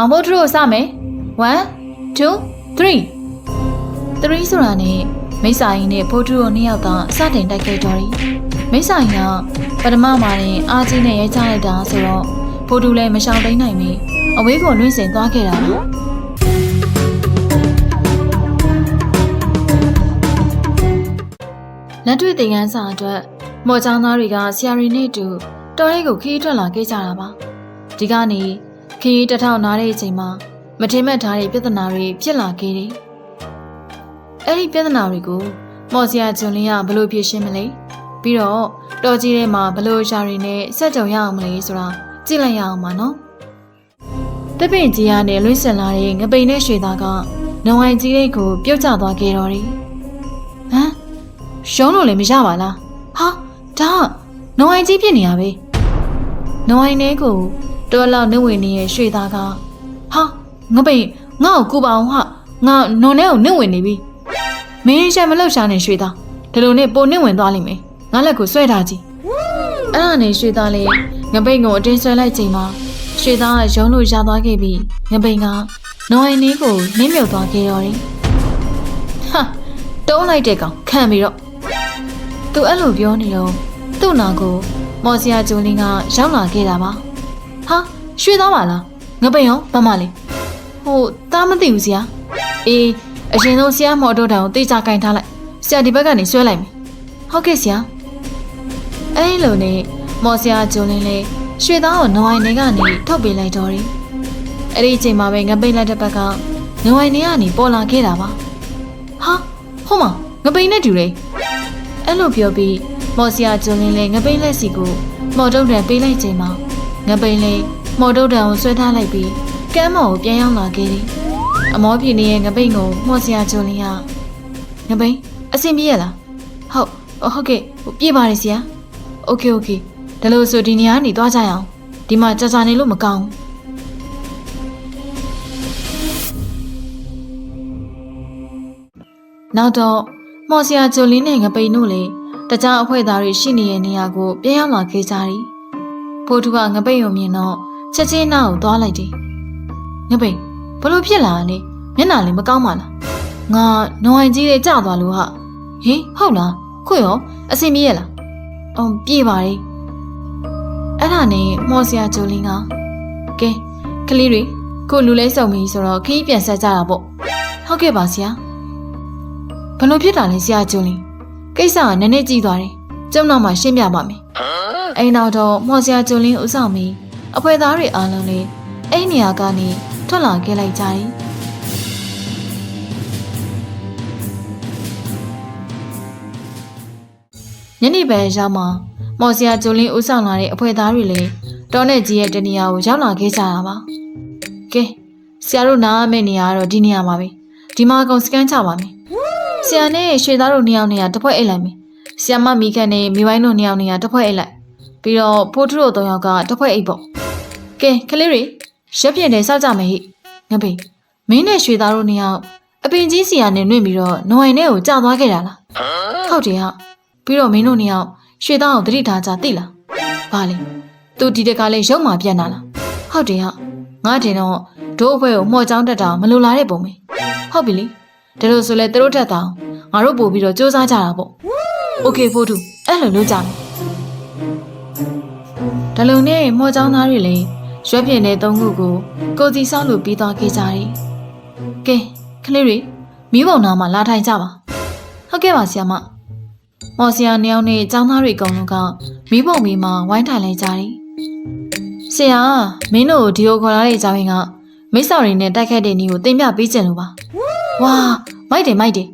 မောင်ဖို့ထရိုစမယ်1 2 3 3ဆိုတာနဲ့မိစ္ဆာရင်နဲ့ဖိုးထရိုနှစ်ယောက်သာစတင်တိုက်ခိုက်ကြတယ်မိစ္ဆာရင်ကပထမမှာရင်အာကြီးနဲ့ရဲချလိုက်တာဆိုတော့ဖိုးထူလည်းမရှောင်တိန်နိုင်မီအဝေးကိုလွင့်စင်သွားခဲ့တာပါလက်တွေ့သင်ခန်းစာအတွက်မော်ချောင်းသားတွေကဆရာရီနဲ့အတူတော်ရဲကိုခီးထွက်လာခဲ့ကြတာပါဒီကနေ့ ခီးတစ်ထောင်နားတဲ့အချိန်မှာမထင်မှတ်ထားတဲ့ပြဿနာတွေဖြစ်လာခဲ့တယ်အဲ့ဒီပြဿနာတွေကိုမော်ဆရာဂျွန်လင်းကဘယ်လိုဖြေရှင်းမလဲပြီးတော့တော်ကြီးထဲမှာဘယ်လိုရှာရီနဲ့ဆက်ကြုံရအောင်မလဲဆိုတာကြည့်လိုက်ရအောင်ပါနော်တပင်ကြီးကနေလွှင့်စင်လာတဲ့ငပိန်နဲ့ရွှေသားကနဝိုင်ကြီးလေးကိုပြုတ်ကျသွားခဲ့တော်တယ်ဟမ်ရှုံးလို့လည်းမရပါလားဟာဒါကနဝိုင်ကြီးဖြစ်နေရပဲနဝိုင်နဲ့ကို တော်လောက်နှုတ်ဝင်နေတဲ့ရွှေသားကဟာငပိန်ငါ့ကိုကူပါအောင်ဟာငါနွန်နဲ့ကိုနှုတ်ဝင်နေပြီမင်းရှက်မလောက်ရှာနေရွှေသားဒီလိုနဲ့ပိုနှုတ်ဝင်သွားလိမ့်မယ်ငါလက်ကိုဆွဲထားကြည့်အဲ့ဒါနဲ့ရွှေသားလေးငပိန်ကိုအတင်းဆွဲလိုက်ချိန်မှာရွှေသားကရုံးလို့ရသွားခဲ့ပြီးငပိန်ကနွန်နဲ့ကိုနင်းမြုပ်သွားခဲ့တော့တယ်ဟာတုံးလိုက်တဲ့ကောင်ခံပြီးတော့သူအဲ့လိုပြောနေတော့သူ့နာကိုမော်စရာဂျိုလင်းကရောက်လာခဲ့တာပါ ဟာရွှေသားပါလားငပိန်ရောဘာမလဲဟိုတားမသိဘူးဆရာအေးအရင်ဆုံးဆရာမော်တော်တောင်ကိုတေချာကင်ထားလိုက်ဆရာဒီဘက်ကနေဆွဲလိုက်မယ်ဟုတ်ကဲ့ဆရာအဲ့လိုနဲ့မော်စရာဂျိုလင်းလေးရွှေသားကိုနဝိုင်နေကနေထုတ်ပေးလိုက်တော့တယ်အဲ့ဒီအချိန်မှာပဲငပိန်လက်တစ်ဘက်ကနဝိုင်နေကနေပေါ်လာခဲ့တာပါဟာဟိုမငပိန်နဲ့တူတယ်အဲ့လိုပြောပြီးမော်စရာကျွန်းလင်းလေးငပိန်လက်စီကိုမော်တုတ်တံပေးလိုက်ချိန်မှာ ငပိန်လေးမော်တုတ်တံကိုဆွဲထားလိုက်ပြီးကမ်းမော်ကိုပြန်ရောက်လာခဲ့တယ်။အမောပြေနေတဲ့ငပိန်ကိုမော်စရာကျွန်းလင်းကငပိန်အဆင်ပြေရလား။ဟုတ်ဟုတ်ကဲ့ဟိုပြေပါတယ်ဆရာ။โอเคโอเคဒါလို့ဆိုဒီနေရာကနေသွားကြရအောင်။ဒီမှာကြာကြာနေလို့မကောင်းဘူး။နောက်တော့မော်စရာကျွန်းလင်းနဲ့ငပိန်တို့လည်းတခြားအဖွဲ့သားတွေရှိနေတဲ့နေရာကိုပြန်ရောက်လာခဲ့ကြသည်။ ဖိုးသူကငပိန်ကိုမြင်တော့ချက်ချင်းနောက်ကိုသွားလိုက်တယ်။ငပိန်ဘလို့ဖြစ်လာလဲမျက်နှာလေးမကောင်းပါလား။ငါနွိုင်ကြီးလေးကြာသွားလို့ဟာ။ဟင်ဟုတ်လားခွရောအဆင်ပြေရလား။အော်ပြေပါလေ။အဲ့ဒါနဲ့မော်စရာကျွန်းလင်းကကဲကလေးတွေကိုလူလဲစုံပြီဆိုတော့ခီးပြန်ဆက်ကြတာပေါ့။ဟုတ်ကဲ့ပါဆရာ။ဘလို့ဖြစ်တာလဲဆရာကျွန်းလင်း။ကိစ္စကနည်းနည်းကြီးသွားတယ်။ကျုံနောက်မှရှင်းပြပါမယ်။ အိမ်နောက်တော့မော်စရာကျွန်းလင်းဦးဆောင်ပြီးအဖွဲသားတွေအားလုံးလည်းအဲ့နေရာကနေထွက်လာခဲ့လိုက်ကြတယ်။ညနေပိုင်းရောက်မှမော်စရာကျွန်းလင်းဦးဆောင်လာတဲ့အဖွဲသားတွေလည်းတောနဲ့ကြီးရဲ့တနေရာကိုရောက်လာခဲ့ကြတာပါ။ကဲဆရာတို့နားမယ့်နေရာကတော့ဒီနေရာပါပဲ။ဒီမှာအကုန်စကန်ချပါမယ်။ဆရာနဲ့ရွှေသားတို့နှစ်ယောက်နေရာတစ်ဖွဲ့အိတ်လိုက်မယ်။ဆရာမမိခန့်နဲ့မိပိုင်းတို့နှစ်ယောက်နေရာတစ်ဖွဲ့အိတ်လိုက်။ ပြီးတော့ဖိုးထူတို့သုံးယောက်ကတစ်ဖွဲ့အိတ်ပေါ့။ကဲကလေးတွေရက်ပြည့်တယ်စောက်ကြမယ်ဟိ။ငပိမင်းနဲ့ရွှေသားတို့နှစ်ယောက်အပင်ကြီးစီယာနဲ့နှွင့်ပြီးတော့နွယ်နဲ့ကိုကြာသွားခဲ့တာလား။ဟုတ်တယ်ဟာ။ပြီးတော့မင်းတို့နှစ်ယောက်ရွှေသားကိုတတိထားကြသိလား။ဘာလဲ။ तू ဒီတကလေးရုံမှပြန်လာလား။ဟုတ်တယ်ဟာ။ငါတင်တော့ဒို့အဖွဲကိုမှော်ချောင်းတက်တာမလိုလားတဲ့ပုံပဲ။ဟုတ်ပြီလေ။ဒါလို့ဆိုလဲသူတို့ထက်တောင်ငါတို့ပို့ပြီးတော့စူးစမ်းကြတာပေါ့။ Okay ဖိုးတူအဲ့လိုလုပ်ကြမယ်။ ဒါလုံနဲ့မော်ချောင်းသားတွေလည်းရွက်ပြင်းတဲ့သုံးခုကိုကိုစီဆောက်လို့ပြီးသွားခဲ့ကြတယ်။ကဲကလေးတွေမိဘုံနာမှာလာထိုင်ကြပါ။ဟုတ်ကဲ့ပါဆရာမ။မော်ဆရာနှစ်ယောက်နဲ့ចောင်းသားတွေအကုန်လုံးကမိဘုံမီမှာဝိုင်းထိုင်လိုက်ကြတယ်။ဆရာမင်းတို့ဒီကိုခေါ်လာတဲ့အကြောင်းရင်းကမိစ္ဆာတွေနဲ့တိုက်ခတ်တဲ့နည်းကိုသင်ပြပေးခြင်းလို့ပါ။ဝါမိုက်တယ်မိုက်တယ်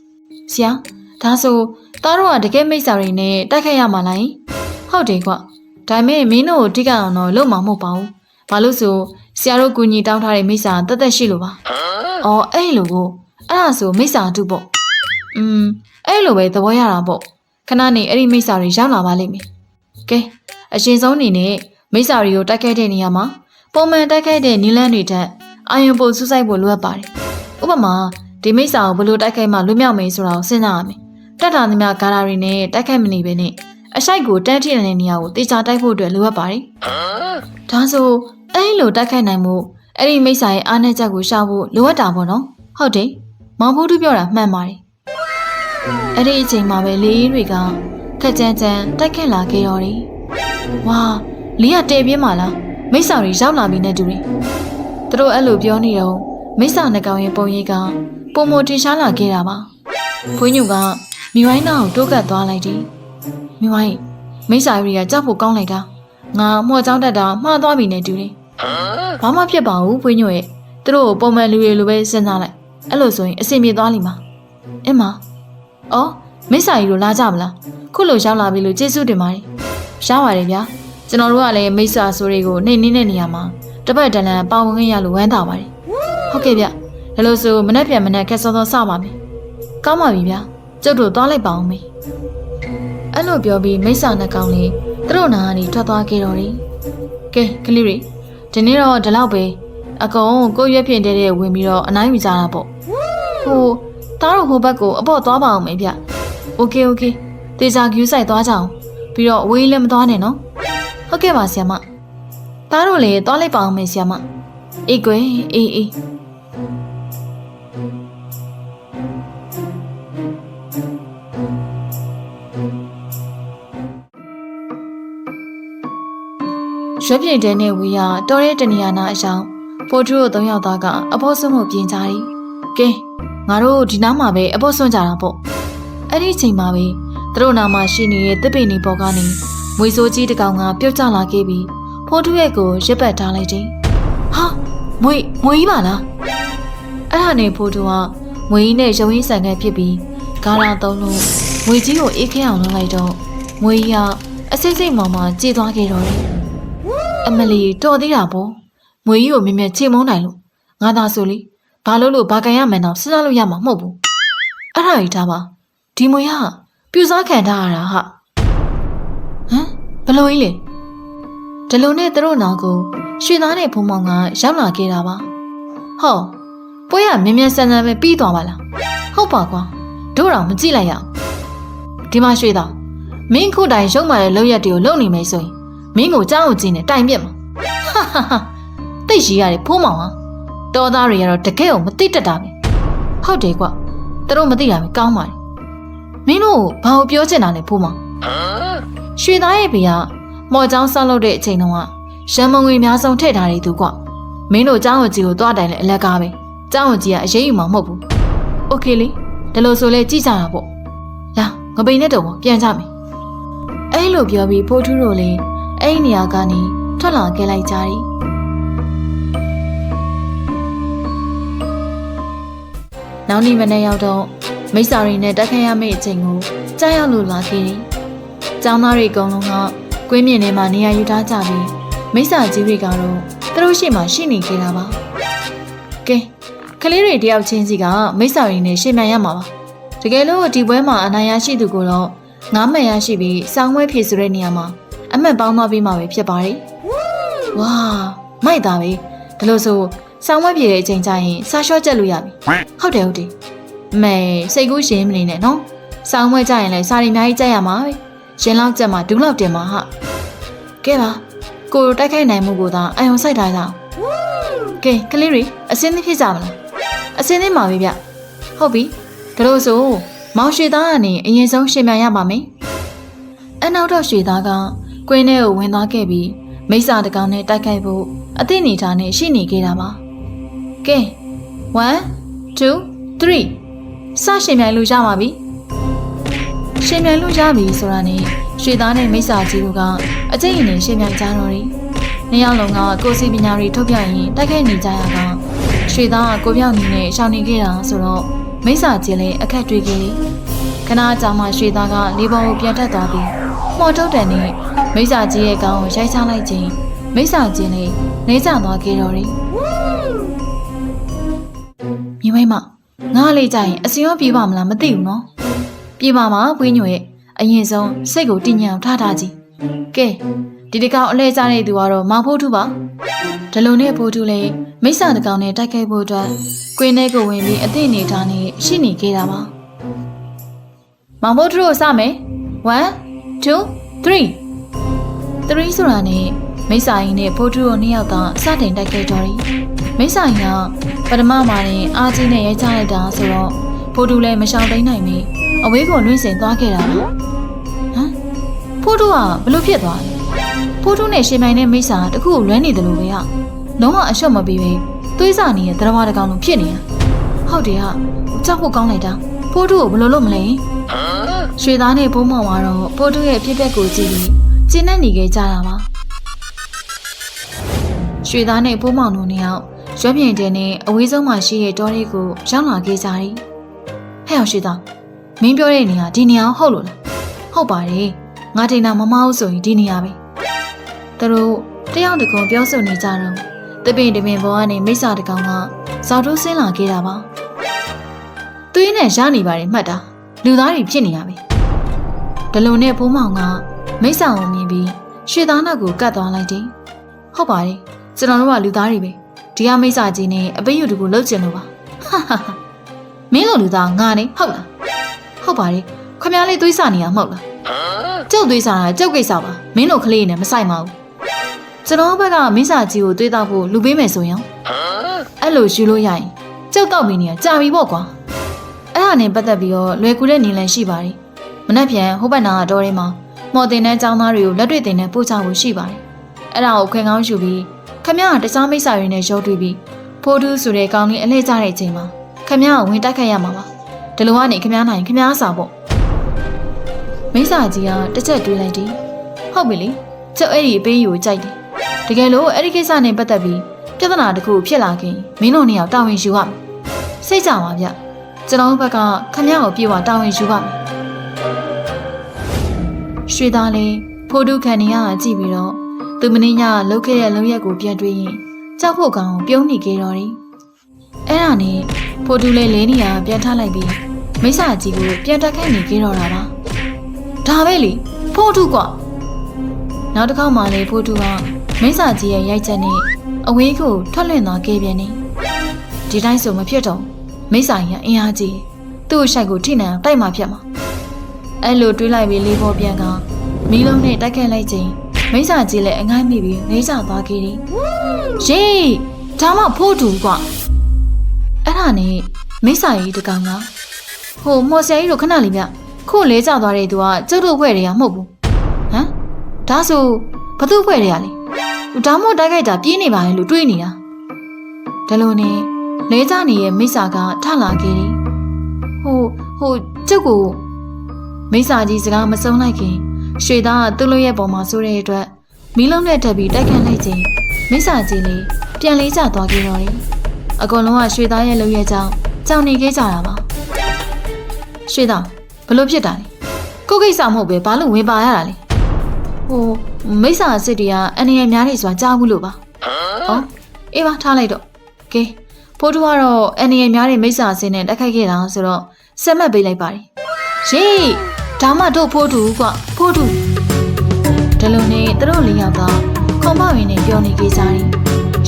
။ဆရာဒါဆိုသားတို့ကတကယ်မိစ္ဆာတွေနဲ့တိုက်ခတ်ရမှာလား။ဟုတ်တယ်ကွ။ ဒါပေမဲ့မင်းတို့ကိုထိကအောင်တော့လုပ်မှာမဟုတ်ပါဘူး။ဘာလို့ဆိုဆရာတို့ကူညီတောင်းထားတဲ့မိစ္ဆာတက်တက်ရှိလို့ပါ။အော်အဲ့လိုကိုအဲ့ဒါဆိုမိစ္ဆာအတုပေါ့။อืมအဲ့လိုပဲသဘောရတာပေါ့။ခဏနေအဲ့ဒီမိစ္ဆာတွေရောက်လာပါလိမ့်မယ်။ကဲအရှင်ဆုံးအနေနဲ့မိစ္ဆာတွေကိုတိုက်ခိုက်တဲ့နေရာမှာပုံမှန်တိုက်ခိုက်တဲ့နီလန်းတွေထက်အာယုံပိုစူးစိုက်ဖို့လိုအပ်ပါတယ်။ဥပမာဒီမိစ္ဆာကိုဘယ်လိုတိုက်ခိုက်မှလွတ်မြောက်မယ်ဆိုတာကိုစဉ်းစားရမယ်။တက်တာသမျှဂါရာတွေနဲ့တိုက်ခိုက်မနေဘဲနဲ့ အရှိုက်ကိုတန်းထိတဲ့နေရာကိုတေချာတိုက်ဖို့အတွက်လိုအပ်ပါတယ်။ဒါဆိုအဲ့လိုတိုက်ခိုက်နိုင်မှုအဲ့ဒီမိစ္ဆာရဲ့အားနဲ့ချက်ကိုရှာဖို့လိုအပ်တာပေါ့နော်ဟုတ်တယ်မောင်ဖိုးသူပြောတာမှန်ပါတယ်အဲ့ဒီအချိန်မှာပဲလေအေးတွေကခက်ကြမ်းကြမ်းတိုက်ခတ်လာခဲ့တော့တယ်ဝါလေးကတဲပြင်းပါလားမိစ္ဆာတွေရောက်လာပြီနဲ့တူတယ်သူတို့အဲ့လိုပြောနေတော့မိစ္ဆာနှကောင်ရဲ့ပုံရိပ်ကပုံမတင်ရှားလာခဲ့တာပါဘွေးညူကမိဝိုင်းနာကိုတိုးကပ်သွားလိုက်တယ် မိဝိုင်းမိစ္ဆာတွေကကြောက်ဖို့ကောင်းလိုက်တာငါမော်ချောင်းတက်တာမှားသွားပြီနဲ့တူတယ်ဘာမှဖြစ်ပါဘူးဖွေးညို့ရဲ့သူတို့ကိုပုံမှန်လူတွေလိုပဲစဉ်းစားလိုက်အဲ့လိုဆိုရင်အဆင်ပြေသွားလိမ့်မှာအင်းမအော်မိစ္ဆာကြီးတို့လာကြမလားခုလိုရောက်လာပြီလို့ကျေးဇူးတင်ပါတယ်ရှားပါတယ်ဗျာကျွန်တော်တို့ကလည်းမိစ္ဆာဆိုတွေကိုနှိမ့်နှင်းတဲ့နေရာမှာတစ်ပတ်တလန်ပေါဝင်ခွင့်ရလို့ဝမ်းသာပါတယ်ဟုတ်ကဲ့ဗျဒါလို့ဆိုမနေ့ပြန်မနေ့ခက်စောစောစပါမယ်ကောင်းပါပြီဗျာကျုပ်တို့သွားလိုက်ပါအောင်မေ အဲ့လိုပြောပြီးမိစ္ဆာနှစ်ကောင်လေးသူတို့နာကနေထွက်သွားခဲ့တော့တယ်ကဲကလေးတွေ ဒီနေ့တော့ဒီလောက်ပဲအကောင်ကိုရွက်ပြင်တဲ့တဲ့ဝင်ပြီးတော့အနိုင်ယူကြတာပေါ့ဟိုတားတော့ဟိုဘက်ကိုအပေါ့သွားပါအောင်မေဗျโอเคโอเคတေချာကျူးဆိုင်သွားကြအောင်ပြီးတော့အဝေးလည်းမသွားနဲ့နော်ဟုတ်ကဲ့ပါဆီယမတားတော့လေသွားလိုက်ပါအောင်မေဆီယမအေးကွယ်အေးအေး ရွက်ပြင်တဲ့နဲ့ဝီရတော်တဲ့တနေရာနာအယောင်ပိုထူတို့သုံးယောက်သားကအဖို့ဆွမှုပြင်ကြတယ်ကဲငါတို့ဒီနားမှာပဲအဖို့ဆွန့်ကြတာပေါ့အဲ့ဒီအချိန်မှာပဲသူတို့နာမှာရှိနေတဲ့တစ်ပိနေပေါ်ကနေမွေစိုးကြီးတစ်ကောင်ကပြုတ်ကျလာခဲ့ပြီးဖိုးထုရဲ့ကိုရစ်ပတ်ထားလိုက်တယ်ဟာမွေမွေကြီးပါလားအဲ့ဟာနဲ့ဖိုးထုကမွေကြီးနဲ့ရုံရင်းဆန်ခဲ့ဖြစ်ပြီးကားလာသုံးလို့မွေကြီးကိုအေးခဲအောင်လုပ်လိုက်တော့မွေကြီးကအစိမ့်စိမ့်မောင်မှကြေသွားခဲ့တော့တယ် အမလီတော်သေးတာပေါ့မွေကြီးကိုမြင်မြင်ချိန်မုန်းနိုင်လို့ငါသာဆိုလေဘာလို့လို့ဘာကန်ရမှန်းတော့စဉ်းစားလို့ရမှာမဟုတ်ဘူးအဲ့ဒါကြီးထားပါဒီမွေကပြူစားခံထားရတာဟာဟမ်ဘလို့ကြီးလေဒီလိုနဲ့သူတို့နောက်ကိုရွှေသားနဲ့ဖုံမောင်ကရောက်လာခဲ့တာပါဟောပွဲကမြင်မြင်ဆန်ဆန်ပဲပြီးသွားပါလားဟုတ်ပါကွာတို့တော့မကြည့်လိုက်ရအောင်ဒီမှာရွှေသားမင်းခုတိုင်ရုံမာတဲ့လောက်ရက်တွေကိုလုံနေမယ်ဆိုရင် မင်းကိုကြောက်အောင်ကျင်းနဲ့တိုင်ပြက်မှာဟာဟာဟာတိတ်ရှိရတယ်ဖိုးမောင်ဟာတော်သားတွေကတော့တကယ်ကိုမသိတတ်တာပဲဟုတ်တယ်ကွသူတို့မသိတာပဲကောင်းပါလေမင်းတို့ဘာကိုပြောချင်တာလဲဖိုးမောင်ရွှေသားရဲ့ဖေကမော်ချောင်းဆောက်လုပ်တဲ့အချိန်တုန်းကရံမငွေအများဆုံးထည့်ထားတယ်သူကွမင်းတို့เจ้าဝင်ကြီးကိုသွားတိုင်လဲအလက်ကားပဲเจ้าဝင်ကြီးကအရေးယူမှာမဟုတ်ဘူးโอเคလေဒါလို့ဆိုလဲကြည့်ကြတာပေါ့လာငပိန်နဲ့တုံပေါ့ပြန်ကြမယ်အဲ့လိုပြောပြီးဖိုးထူးတို့လည်း အဲ့ဒီနေရာကနေထွက်လာခဲ့လိုက်ကြတယ်။နောက်နေ့မနေ့ရောက်တော့မိစ္ဆာရီနဲ့တက်ခတ်ရမယ့်အချိန်ကိုကြားရောက်လို့လာခဲ့တယ်။ကျောင်းသားတွေအကုန်လုံးကကွင်းမြင့်ထဲမှာနေရာယူထားကြပြီးမိစ္ဆာကြီးတွေကတော့သူတို့ရှိမှရှိနေခဲ့တာပါ။ကဲကလေးတွေတယောက်ချင်းစီကမိစ္ဆာရီနဲ့ရှေ့မှန်ရမှာပါ။တကယ်လို့ဒီပွဲမှာအနိုင်ရရှိသူကိုတော့ငားမှန်ရရှိပြီးစောင်းဝဲဖြည့်ဆိုတဲ့နေရာမှာ အမှတ်ပေါင်းသွားပြီးမှပဲဖြစ်ပါတယ်။ဝါမိုက်တာပဲဒါလို့ဆိုဆောင်းဝက်ပြေတဲ့အချိန်ကျရင်စာလျှော့ချက်လို့ရပြီ။ဟုတ်တယ်ဟုတ်တယ်။အမေစိတ်ကူးရှင်မနေနဲ့နော်။ဆောင်းဝက်ကြရင်လည်းစာရီအများကြီးကြက်ရမှာပဲ။ရှင်လောက်ကြက်မှာဒူးလောက်တင်မှာဟာ။ကဲပါကိုတို့တိုက်ခိုက်နိုင်မှုကိုသာအယုံစိုက်ထားကြအောင်။ကဲကလေးတွေအစင်းသင်းဖြစ်ကြမလား။အစင်းသင်းပါပဲဗျ။ဟုတ်ပြီ။ဒါလို့ဆိုမောင်ရွှေသားကနေအရင်ဆုံးရှင်မြန်ရပါမယ်။အနောက်တော့ရွှေသားက ကွင်းထဲကိုဝင်သွားခဲ့ပြီးမိစ္ဆာတကောင်နဲ့တိုက်ခိုက်ဖို့အသင့်နေထားနဲ့ရှိနေခဲ့တာပါကဲ1 2 3စရှင်မြိုင်လို့ရပါပြီရှင်မြိုင်လို့ရပြီဆိုတာနဲ့ရွှေသားနဲ့မိစ္ဆာကြီးတို့ကအကျိတ်အင်းရှင်မြိုင်ကြတော့တယ်နှစ်ယောက်လုံးကကိုစီပညာတွေထုတ်ပြရင်တိုက်ခိုက်နေကြရတာရွှေသားကကိုပြောင်နေနဲ့ရှောင်နေခဲ့တာဆိုတော့မိစ္ဆာကြီးလည်းအခက်တွေ့ခဲ့တယ်ခဏကြာမှရွှေသားကလေးပုံကိုပြန်တက်သွားပြီး မော်ထုတ်တယ်နဲ့မိစ္ဆာကြီးရဲ့ကောင်းကိုရိုက်ချလိုက်ခြင်းမိစ္ဆာကြီးလည်းနေကြသွားခဲ့တော့တယ်မိမိမငါလေးကြရင်အစင်ရောပြေးပါမလားမသိဘူးနော်ပြေးပါမှာဘွေးညွရဲ့အရင်ဆုံးစိတ်ကိုတည်ငြိမ်အောင်ထားထားကြည့်ကဲဒီတကောင်အလဲကြတဲ့သူကတော့မောင်ဖို့ထုပါဒီလိုနဲ့ဖို့ထုလည်းမိစ္ဆာတကောင်နဲ့တိုက်ခိုက်ဖို့အတွက်ကွင်းထဲကိုဝင်ပြီးအသင့်နေထားနေရှိနေခဲ့တာပါမောင်ဖို့ထုကိုစမယ်1 2 3 3ဆိုတာနဲ့မိစာရင်နဲ့ဖိုးထူတို့နှစ်ယောက်သာစတင်တိုက်ခဲ့ကြတယ်မိစာရင်ကပထမမှာရင်အာကြီးနဲ့ရိုက်ချလိုက်တာဆိုတော့ဖိုးထူလည်းမရှောင်သိမ်းနိုင်မီအဝေးကိုလွင့်စင်သွားခဲ့တာပါဟမ်ဖိုးထူကဘလို့ဖြစ်သွားလဲဖိုးထူနဲ့ရှင်မိုင်နဲ့မိစာတခုကိုလွဲနေတယ်လို့ပဲဟာလုံးဝအရှော့မပြီးပဲသွေးစာနေရဲ့သရဝတကောင်လုံးဖြစ်နေတာဟုတ်တယ်ဟာကြောက်ဖို့ကောင်းလိုက်တာ ဖိုးထူကိုဘလို့လုပ်မလဲရွှေသားနဲ့ဘုံမောင်ကတော့ဖိုးထူရဲ့ဖြစ်ပျက်ကိုကြည့်ပြီးကျင်းနဲ့နေခဲ့ကြတာပါရွှေသားနဲ့ပိုးမောင်တို့နှစ်ယောက်ရွက်ပြင်းတဲ့နဲ့အဝေးဆုံးမှာရှိတဲ့တောလေးကိုရောက်လာခဲ့ကြတယ်။ဟဲ့အောင်ရွှေသားမင်းပြောတဲ့နေရာဒီနေရာဟုတ်လို့လား။ဟုတ်ပါတယ်။ငါတင်တာမမဟုတ်ဆိုရင်ဒီနေရာပဲ။သူတို့တယောက်တကုံပြောဆိုနေကြတော့တပင်တပင်ဘောကနေမိစ္ဆာတကောင်ကဇောက်တိုးဆင်းလာခဲ့တာပါ။ သွေးနဲ့ရနေပါတယ်မှတ်တာလူသားတွေဖြစ်နေရပြီ။ဒလုံနဲ့ပိုးမောင်ကမိစ္ဆာကိုမြင်ပြီးရွှေသားနောက်ကိုကတ်သွားလိုက်တယ်။ဟုတ်ပါတယ်။ကျွန်တော်တို့ကလူသားတွေပဲဒီကမိစ္ဆာကြီးနဲ့အပိယုတကူလှုပ်ကျင်လို့ပါဟာဟာဟာမင်းလိုလူသားငါနေဟုတ်လားဟုတ်ပါတယ်ခမ ्या လေးသွေးစာနေရမဟုတ်လားကျုပ်သွေးစာတာကျုပ်ကိစ္စပါမင်းလိုကလေးနဲ့မဆိုင်ပါဘူးကျွန်တော်ဘက်ကမိစ္ဆာကြီးကိုသွေးတောက်ဖို့လူပေးမယ်ဆိုရင်အဲ့လိုယူလို့ရရင်ကျုပ်တောက်ပြီးနေရကြာပြီပေါ့ကွာ အဲ့ဒါနဲ့ပတ်သက်ပြီးတော့လွယ်ကူတဲ့နေလန်ရှိပါတယ်မနှက်ပြန်ဟိုဘက်နာကတော့ထဲမှာမော်တင်တဲ့ចောင်းသားတွေကိုလက်တွေ့တင်နဲ့ပို့ချဖို့ရှိပါတယ်အဲ့ဒါကိုခွင်ကောင်းယူပြီးခမရကတခြားမိစ္ဆာတွေနဲ့ရောတွေ့ပြီးဖိုးထူးဆိုတဲ့ကောင်းလေးအလဲကျတဲ့အချိန်မှာခမရကဝင်တိုက်ခတ်ရမှာပါဒီလိုကနေခမရနိုင်ခမရစာပေါ့မိစ္ဆာကြီးကတစ်ချက်တွေးလိုက်တယ်ဟုတ်ပြီလေကျုပ်အဲ့ဒီအပေးယူကိုကြိုက်တယ်တကယ်လို့အဲ့ဒီကိစ္စနဲ့ပတ်သက်ပြီးပြဿနာတစ်ခုဖြစ်လာခင်မင်းတို့နှစ်ယောက်တာဝန်ယူရမယ်စိတ်ကြပါဗျ ကျွန်တော်တို့ဘက်ကခမရကိုပြေဝတာဝန်ယူပါမယ်ရွှေသားလေးဖိုးထူးခံနေရတာကြည့်ပြီးတော့သူမင်းညလှုပ်ခဲ့တဲ့လုံရက်ကိုပြန်တွေးရင်ကြောက်ဖို့ကောင်းပြုံးနေကြတော့တယ်။အဲ့ဒါနဲ့ဖိုတူလေးလဲနေရပြန်ထားလိုက်ပြီးမိစ္ဆာကြီးကိုပြန်တက်ခိုင်းနေကြတော့တာပါ။ဒါပဲလေဖိုတူကွာ။နောက်တစ်ခေါက်မှလေဖိုတူကမိစ္ဆာကြီးရဲ့ရိုက်ချက်နဲ့အဝေးကိုထွက်လွင့်သွားခဲ့ပြန်နေ။ဒီတိုင်းဆိုမဖြစ်တော့ မိစ္ဆာကြီးကအင်အားကြီးသူ့ရှိုက်ကိုထိနိုင်အောင်တိုက်မှဖြတ်မှာ။အဲ့လိုတွေးလိုက်ပြီးလေးပေါ်ပြန်ကမီးလုံးနဲ့တိုက်ခတ်လိုက်ချိန်မိစ္ဆာကြီးလည်းအငိုင်းမိပြီးနေကြသွားခဲ့တယ်။ယေးဒါမှဖို့တူကွာ။အဲ့ဒါနဲ့မိစ္ဆာကြီးတကောင်ကဟိုမော်ဆရာကြီးတို့ခဏလေးဗျခုလဲကျသွားတဲ့သူကကျုပ်တို့ဖွဲ့တွေကမဟုတ်ဘူး။ဟမ်ဒါဆိုဘသူ့ဖွဲ့တွေကလဲ။ဒါမှမဟုတ်တိုက်ခိုက်တာပြေးနေပါလေလို့တွေးနေတာ။ဒါလိုနဲ့ လဲကျနေရဲ့မိစ္ဆာကထလာခဲ့တယ်။ဟိုဟိုကျုပ်ကိုမိစ္ဆာကြီးစကားမစုံလိုက်ခင်ရွှေသားကသူ့လိုရဲ့ပေါ်မှာဆိုတဲ့အတွက်မီးလုံးနဲ့ထပ်ပြီးတိုက်ခတ်လိုက်ခြင်းမိစ္ဆာကြီးလေးပြန်လေးကျသွားခဲ့တော့တယ်။အကုန်လုံးကရွှေသားရဲ့လုံရဲ့ကြောင့်ကြောင်နေခဲ့ကြတာပါ။ရွှေသားဘလို့ဖြစ်တာလဲ။ကိုယ့်ကိစ္စမဟုတ်ပဲဘာလို့ဝင်ပါရတာလဲ။ဟိုမိစ္ဆာစစ်တီကအန်ရများနေဆိုတာကြားဘူးလို့ပါ။ဟောအေးပါထားလိုက်တော့။ကဲ ဖိုးတူကတော့အန်ရများတဲ့မိစ္ဆာစင်းနဲ့တိုက်ခိုက်ခဲ့တာဆိုတော့ဆက်မှတ်ပေးလိုက်ပါတယ်။ရေးဒါမှတို့ဖိုးတူကွဖိုးတူဒီလိုနဲ့သူတို့လေးယောက်ကခုံမောက်ရင်းနဲ့ပြောနေကြကြတယ်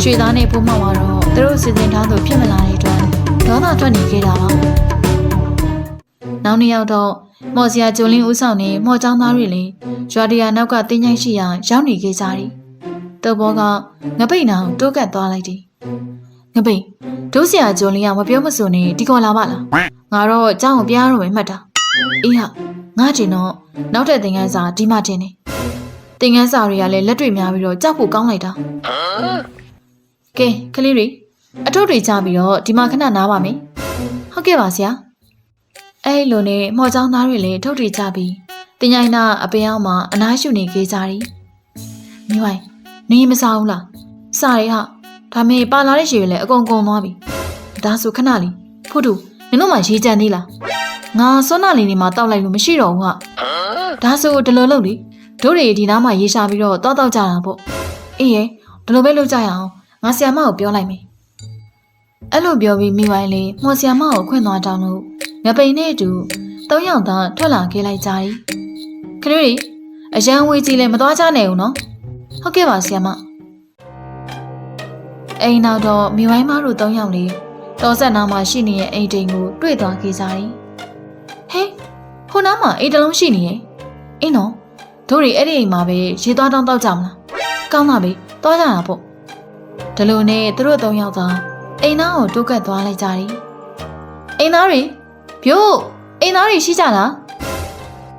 ရွှေသားနဲ့ဖိုးမောက်ကတော့သူတို့စီစဉ်ထားသူဖြစ်မလာတဲ့အတွက်ဒေါသထွက်နေခဲ့တာပါနောက်နှစ်ယောက်တော့မော်စရာဂျိုလင်းဦးဆောင်နဲ့မော်ချောင်းသားတွေလည်းရွာတရာနောက်ကတင်းချိုင်းရှိရာရောက်နေခဲ့ကြတယ်တုပ်ဘောကငပိတ်နောင်တိုးကတ်သွားလိုက်တယ် ငပိတ်ဒုစရာဂျိုလင်းကမပြောမဆိုနဲ့ဒီကောလာပါလားငါတော့အเจ้าကိုပြားတော့မယ်မှတ်တာအေးဟာ ငါကျင်တော့နောက်ထပ်သင်ခန်းစာဒီမှတင်နေသင်ခန်းစာတွေကလည်းလက်တွေ့များပြီးတော့ကြောက်ဖို့ကောင်းလိုက်တာကဲကလေးတွေအထုပ်တွေချပြီးတော့ဒီမှာခဏနားပါမယ်ဟုတ်ကဲ့ပါဆရာအဲ့လိုနဲ့မော်ချောင်းသားတွေလည်းထုတ်တွေချပြီးတင်ញိုင်းနာအပင်အောင်မှာအနားရှုနေခဲ့ကြတယ်မိဝိုင်းနေမစားဘူးလားစားရဟာ ဒါမေပါလာတဲ့ရှည်တွေလည်းအကုန်ကုန်သွားပြီဒါဆိုခဏလေးဖို့တူနင်တို့မှရေးကြံသေးလားငါစောနာလီနေမှာတောက်လိုက်လို့မရှိတော့ဘူးဟာဒါဆိုဒီလိုလုပ်လေတို့တွေဒီနားမှာရေးရှာပြီးတော့တောက်တောက်ကြတာပေါ့အေးရဲ့ဒီလိုပဲလုပ်ကြရအောင်ငါဆီယမကိုပြောလိုက်မယ်အဲ့လိုပြောပြီးမိဝိုင်းလေးမော်ဆီယမကိုခွင့်သွားတောင်းလို့ငပိန်နဲ့အတူသုံးယောက်သားထွက်လာခဲ့လိုက်ကြတယ်ခရီးရီအရန်ဝေးကြီးလည်းမသွားကြနဲ့ဦးနော်ဟုတ်ကဲ့ပါဆီယမ အိမ်နောက်တော့မိဝိုင်းမတို့သုံးယောက်လေးတော်ဆက်နားမှာရှိနေတဲ့အိမ်တိမ်ကိုတွေ့သွားခဲ့ကြတယ်ဟဲဟိုနားမှာအိတ်တလုံးရှိနေရဲ့အင်းနော်တို့တွေအဲ့ဒီအိမ်မှာပဲရေသွားတောင်းတောက်ကြမလားကောင်းပါပြီသွားကြတာပေါ့ဒီလိုနဲ့သူတို့သုံးယောက်သာအိမ်သားကိုတိုးကပ်သွားလိုက်ကြတယ်အိမ်သားတွေပြို့အိမ်သားတွေရှိကြလား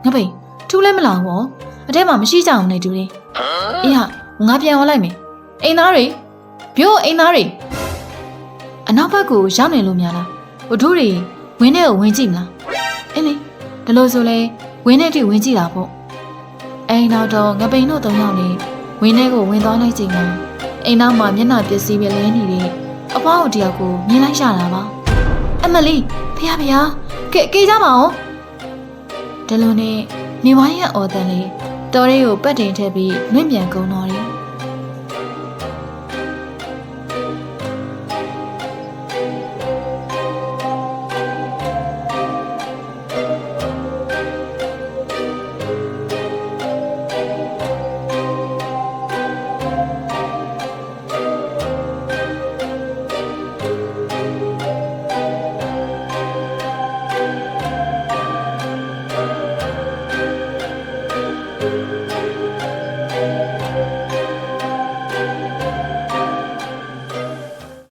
ငပိထူးလဲမလာဘူးဘောအထဲမှာမရှိကြအောင်နေတူတယ်အေးဟာငါပြန်ဝင်လိုက်မယ်အိမ်သားတွေ ပြို့အိမ်သားတွေအနောက်ဘက်ကိုရောက်နေလို့များလားဘတို့တွေဝင်းထဲကိုဝင်ကြည့်မလားအင်းလေဒီလိုဆိုလဲဝင်းထဲထိဝင်ကြည့်တာပေါ့အိမ်နောက်တော့ငပိန်တို့သုံးယောက်နေဝင်းထဲကိုဝင်သွားလိုက်ချိန်မှာအိမ်နောက်မှာမျက်နှာပစ္စည်းပဲလဲနေတဲ့အဖွားတို့တယောက်ကိုမြင်လိုက်ရတာပါအမလီဖះဖះကဲကေးကြပါအောင်ဒီလိုနဲ့နေဝိုင်းရဲ့အော်တန်လေးတော်လေးကိုပတ်တင်ထည့်ပြီးလွင့်ပြန်ကုန်တော်တယ်